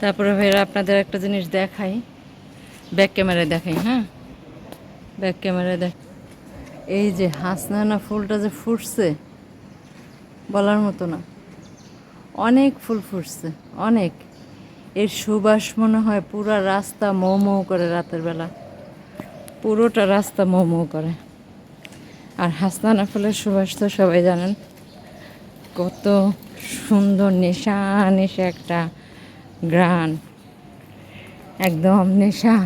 তারপরে ভাইরা আপনাদের একটা জিনিস দেখাই। ব্যাক ক্যামেরায় দেখাই হ্যাঁ? ব্যাক ক্যামেরায় দেখ এই যে হাসনানা ফুলটা যে ফুটছে, বলার মতো না। অনেক ফুল ফুটছে, অনেক। এর সুবাস মনে হয় পুরা রাস্তা মৌ মৌ করে রাতের বেলা। পুরোটা রাস্তা মৌ মৌ করে। আর হাসনানা ফুলের সুবাস তো সবাই জানেন। কত সুন্দর নেশা নেশা একটা গ্রান একদম নেশা।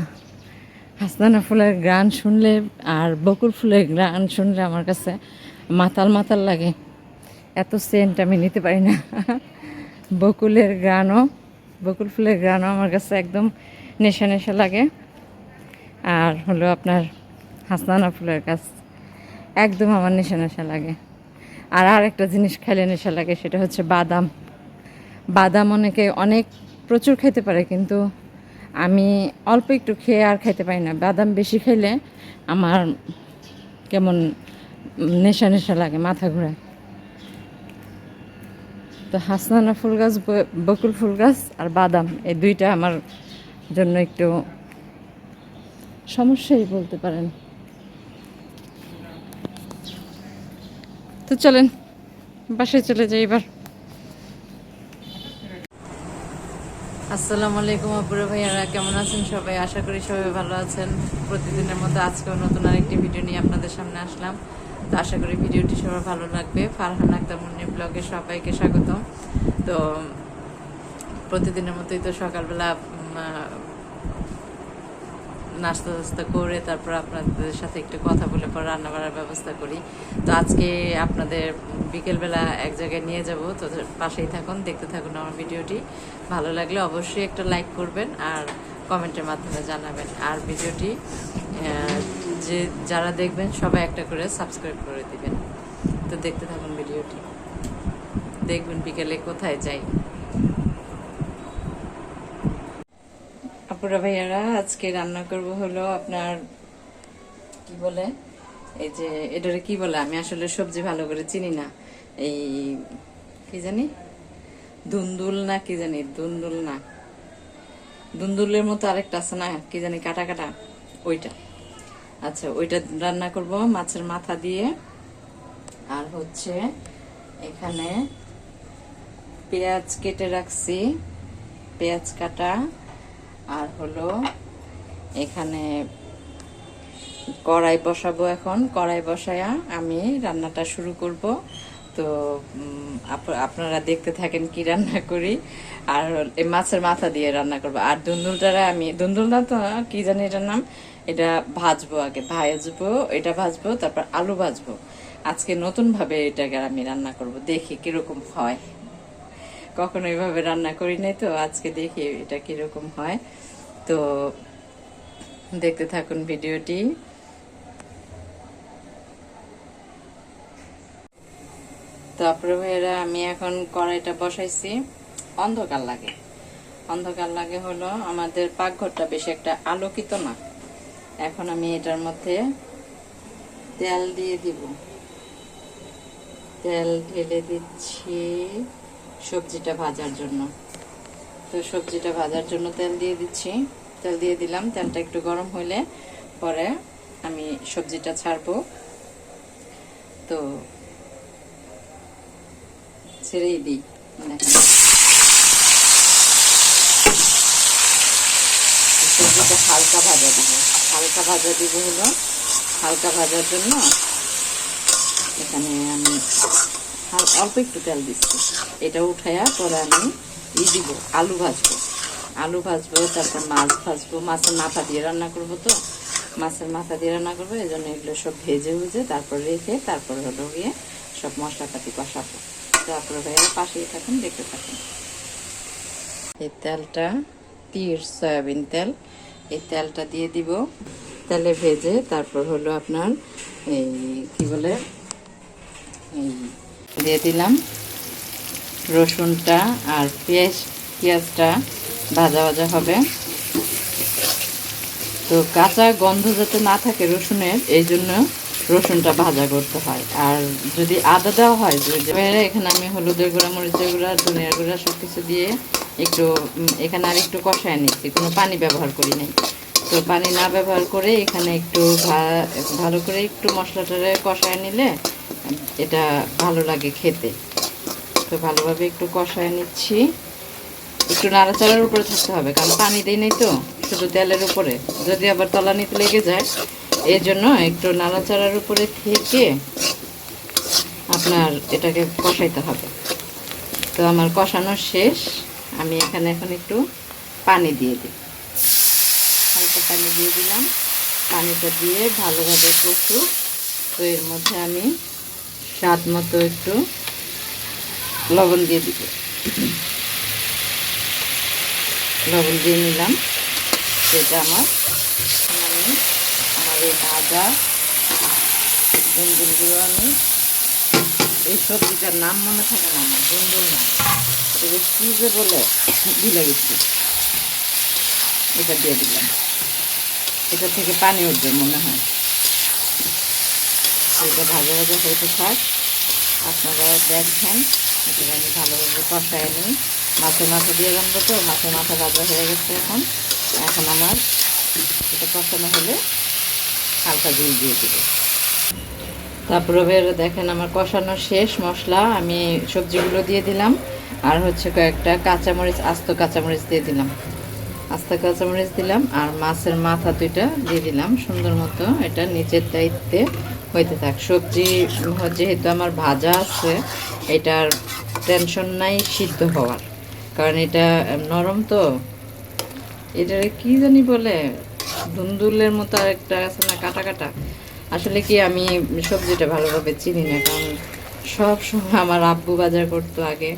হাসনানা ফুলের গ্রান শুনলে আর বকুল ফুলের গ্রান শুনলে আমার কাছে মাতাল মাতাল লাগে। এত সেন্ট আমি নিতে পারি না। বকুলের গ্রানও বকুল ফুলের গ্রানও আমার কাছে একদম নেশা নেশা লাগে। আর হলো আপনার হাসনানা ফুলের গাছ, একদম আমার নেশা নেশা লাগে। আর আর একটা জিনিস খেলে নেশা লাগে, সেটা হচ্ছে বাদাম। বাদাম অনেকে অনেক প্রচুর খেতে পারে, কিন্তু আমি অল্প একটু খেয়ে আর খেতে পারি না। বাদাম বেশি খেলে আমার কেমন নেশা নেশা লাগে, মাথা ঘোরায়। তো হাসনানা ফুল গাছ বকুল ফুল গাছ আর বাদাম, এই দুইটা আমার জন্য একটু সমস্যাই বলতে পারেন। তো চলেন, বাসায় চলে যাই এবার। আসসালামু আলাইকুম আপুরা ভাইয়ারা, কেমন আছেন সবাই? আশা করি সবাই ভালো আছেন। প্রতিদিনের মতো আজকেও নতুন আরেকটি ভিডিও নিয়ে আপনাদের সামনে আসলাম। তো আশা করি ভিডিওটি সবার ভালো লাগবে। ফারহান আক্তার মুন্নি ব্লগে সবাইকে স্বাগতম। তো প্রতিদিনের মতোই তো সকালবেলা নাস্তা টাস্তা করে তারপর আপনাদের সাথে একটু কথা বলে পর রান্না বাড়ার ব্যবস্থা করি। তো আজকে আপনাদের বিকেলবেলা এক জায়গায় নিয়ে যাব, তো পাশেই থাকুন, দেখতে থাকুন আমার ভিডিওটি। ভালো লাগলে অবশ্যই একটা লাইক করবেন আর কমেন্টের মাধ্যমে জানাবেন। আর ভিডিওটি যে যারা দেখবেন সবাই একটা করে সাবস্ক্রাইব করে দিবেন। তো দেখতে থাকুন ভিডিওটি। দেখবেন বিকেলে কোথায় যাই। আপুরা ভাইয়ারা, আজকে রান্না করব হলো আপনার, কি বলে? এই যে এটারে কি বলে? আমি আসলে সবজি ভালো করে চিনি না। এই কি জানি? দুন্দুল না কি জানি? দুন্দুল না। দুন্দুলের মতো আরেকটা আছে না? কি জানি কাটা কাটা? ওইটা। আচ্ছা ওইটা রান্না করব মাছের মাথা দিয়ে। আর হচ্ছে এখানে পেঁয়াজ কেটে রাখছি। পেঁয়াজ কাটা। আর হলো এখানে কড়াই বসাবো এখন। কড়াই বসায়া আমি রান্নাটা শুরু করব। তো আপ- আপনারা দেখতে থাকেন কি রান্না করি। আর মাছের মাথা দিয়ে রান্না করব। আর দুন্দুলটারে আমি দুন্দুল না তো কি জানি এটার নাম? এটা ভাজবো আগে, ভাজবো, এটা ভাজবো, তারপর আলু ভাজবো। আজকে নতুন ভাবে এটাকে আমি রান্না করব। দেখি কীরকম হয়। কখনো এইভাবে রান্না করি নাই তো, আজকে দেখি এটা কীরকম হয়। তো দেখতে থাকুন ভিডিওটি। তারপরে ভাইয়েরা, আমি এখন কড়াইটা বসাইছি। অন্ধকার লাগে। অন্ধকার লাগে হলো আমাদের পাকঘরটা বেশি একটা আলোকিত না। এখন আমি এটার মধ্যে তেল দিয়ে দিব। তেল ঢেলে দিচ্ছি। সবজিটা ভাজার জন্য। তো সবজিটা ভাজার জন্য তেল দিয়ে দিচ্ছি। তেল দিয়ে দিলাম। তেলটা একটু গরম হলে পরে আমি সবজিটা ছাড়বো। তো ছেড়েই দিই। সবজিটা হালকা ভাজা দিব। হালকা ভাজা দিব হলো হালকা ভাজার জন্য এখানে আমি হাল- অল্প একটু তেল দিচ্ছি। এটা উঠাইয়া পরে আমি ই দিব, আলু ভাজবো। আলু ভাজবো, তারপর মাছ ভাজবো। মাছের মাথা দিয়ে রান্না করব তো। মাছের মাথা দিয়ে রান্না করব, এই জন্য এগুলো সব ভেজে ভুজে তারপর রেখে তারপর হলো গিয়ে সব মশলাপাতি কষাবো। তারপরে ভাইয়া পাশেই থাকুন, দেখতে থাকুন। এই তেলটা, তীর সয়াবিন তেল, এই তেলটা দিয়ে দিব। তেলে ভেজে তারপর হলো আপনার এই কি বলে? এই দিয়ে দিলাম। রসুনটা আর পেঁয়াজ, পেঁয়াজটা ভাজা ভাজা হবে। তো কাঁচা গন্ধ যাতে না থাকে রসুনের, এই জন্য রসুনটা ভাজা করতে হয়। আর যদি আদা দেওয়া হয় এখানে আমি হলুদের গুঁড়া, মরিচের গুঁড়া, ধনিয়ার গুঁড়া সব কিছু দিয়ে একটু এখানে আর একটু কষায় নিচ্ছি কোনো পানি ব্যবহার করি নাই। তো পানি না ব্যবহার করে এখানে একটু ভালো করে একটু মশলাটারে কষায় নিলে এটা ভালো লাগে খেতে। তো ভালোভাবে একটু কষায় নিচ্ছি। একটু নাড়াচাড়ার উপরে থাকতে হবে, কারণ পানি দেই নাই তো, শুধু তেলের উপরে। যদি আবার তলানিতে লেগে যায় এই জন্য একটু নাড়াচাড়ার উপরে থেকে আপনার এটাকে কষাইতে হবে। তো আমার কষানো শেষ। আমি এখানে এখন একটু পানি দিয়ে দিই। হালকা পানি দিয়ে দিলাম। পানিটা দিয়ে ভালোভাবে কষু তো এর মধ্যে আমি স্বাদ মতো একটু লবণ দিয়ে দিব। লবণ দিয়ে নিলাম। সেটা আমার আমি, আমার এই ভাজা গুনগুলগুলো আমি, এই সবজিটার নাম মনে থাকে না আমার গুনগুল না এটা কী যে বলে, ভুলে গেছি। এটা দিয়ে দিলাম। এটা থেকে পানি উঠবে মনে হয়। এটা ভাজা ভাজা হইতে থাক। আপনারা দেখেন, এটা আমি ভালোভাবে কষায় নিই। মাছের মাথা দিয়ে রাখব তো মাছের মাথা ভাজা হয়ে গেছে এখন। এখন আমার এটা কষানো হলে হালকা ঝুল দিয়ে দেবো। তারপরে দেখেন, আমার কষানো শেষ মশলা আমি সবজিগুলো দিয়ে দিলাম। আর হচ্ছে কয়েকটা কাঁচামরিচ, আস্ত কাঁচামরিচ দিয়ে দিলাম। আস্ত কাঁচামরিচ দিলাম আর মাছের মাথা দুইটা দিয়ে দিলাম। সুন্দর মতো এটা নিচের দায়িত্বে হইতে থাক সবজি যেহেতু আমার ভাজা আছে, এটার টেনশন নাই সিদ্ধ হওয়ার। কারণ এটা নরম তো। এটারে কি জানি বলে, ধুন্দুলের মতো আর একটা আছে না, কাটা কাটা। আসলে কি আমি সবজিটা ভালোভাবে চিনি না, কারণ সব সময় আমার আব্বু বাজার করতো আগে,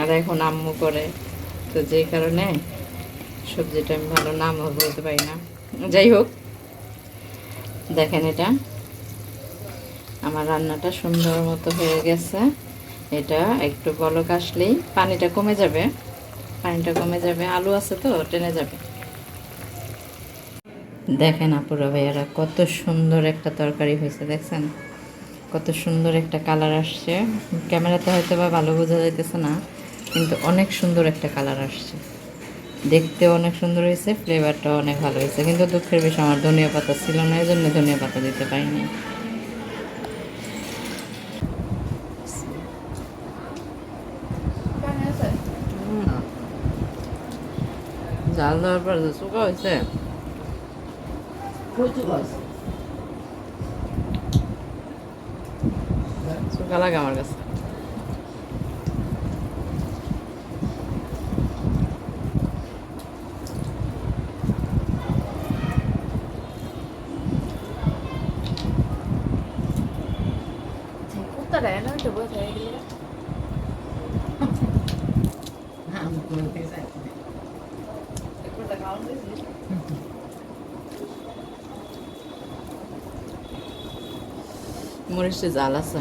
আর এখন আম্মু করে। তো যেই কারণে সবজিটা আমি ভালো নামও বলতে পারি না। যাই হোক, দেখেন এটা। আমার রান্নাটা সুন্দর মতো হয়ে গেছে। এটা একটু বলক আসলেই পানিটা কমে যাবে। পানিটা কমে যাবে। আলু আছে তো, টেনে যাবে। দেখেন আপুরা ভাইয়ারা, কত সুন্দর একটা তরকারি হয়েছে, দেখছেন? কত সুন্দর একটা কালার আসছে। ক্যামেরাতে হয়তো বা ভালো বোঝা যাইতেছে না, কিন্তু অনেক সুন্দর একটা কালার আসছে। দেখতেও অনেক সুন্দর হয়েছে ফ্লেভারটাও অনেক ভালো হয়েছে। কিন্তু দুঃখের বিষয়, আমার ধনিয়া পাতা ছিল না এই জন্য ধনিয়া পাতা দিতে পারিনি। じゃああの油ですごい美味しいこっちが美味しいそこからが悪かった Hãy subscribe cho kênh Ghiền Mì Gõ Để không bỏ lỡ những video hấp dẫn মরিচে জাল আছে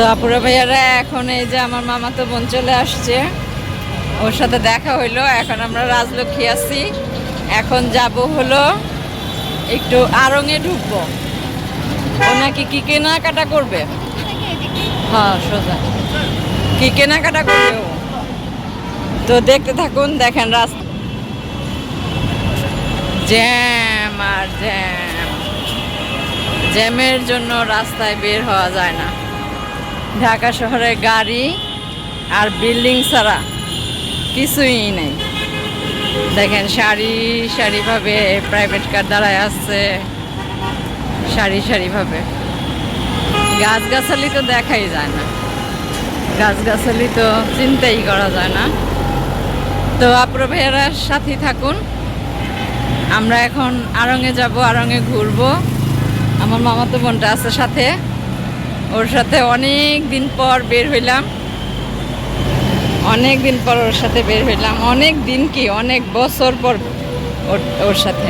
তো আপুরা ভাইয়ারা, এখন এই যে আমার মামা তো বোন চলে আসছে। ওর সাথে দেখা হইল, এখন আমরা রাজলক্ষ্মী আছি। এখন যাব হলো একটু আড়ঙে ঢুকবো। ও নাকি কি কেনাকাটা করবে? হ্যাঁ সোজা। কি কেনাকাটা করবে ও? তো দেখতে থাকুন, দেখেন রাস্তা জ্যাম আর জ্যাম। জ্যামের জন্য রাস্তায় বের হওয়া যায় না। ঢাকা শহরে গাড়ি আর বিল্ডিং ছাড়া কিছুই নেই। দেখেন, সারি সারিভাবে প্রাইভেট কার দাঁড়ায় আসছে সারি সারিভাবে। গাছগাছালি তো দেখাই যায় না। গাছগাছালি তো চিন্তাই করা যায় না। তো আপনার ভাইয়েরা, সাথেই থাকুন। আমরা এখন আড়ঙে যাব, আড়ঙে ঘুরবো। আমার মামাতো বোনটা আছে সাথে। ওর সাথে অনেক দিন পর বের হইলাম। অনেক দিন পর ওর সাথে বের হইলাম। অনেক দিন কি, অনেক বছর পর ওর ওর সাথে।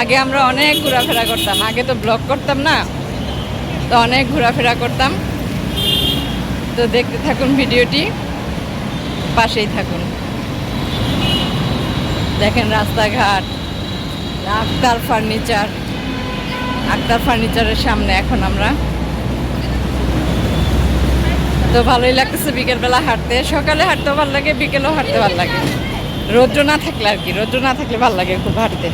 আগে আমরা অনেক ঘোরাফেরা করতাম। আগে তো ব্লগ করতাম না, তো অনেক ঘোরাফেরা করতাম। তো দেখতে থাকুন ভিডিওটি, পাশেই থাকুন। দেখেন রাস্তাঘাট, আক্তার ফার্নিচার, আক্তার ফার্নিচারের সামনে এখন আমরা। তো ভালোই লাগতেছে বিকেলবেলা হাঁটতে। সকালে হাঁটতেও ভালো লাগে বিকেলেও হাঁটতে ভালো লাগে রৌদ্র না থাকলে আর কি, রৌদ্র না থাকলে ভালো লাগে খুব হাঁটতে।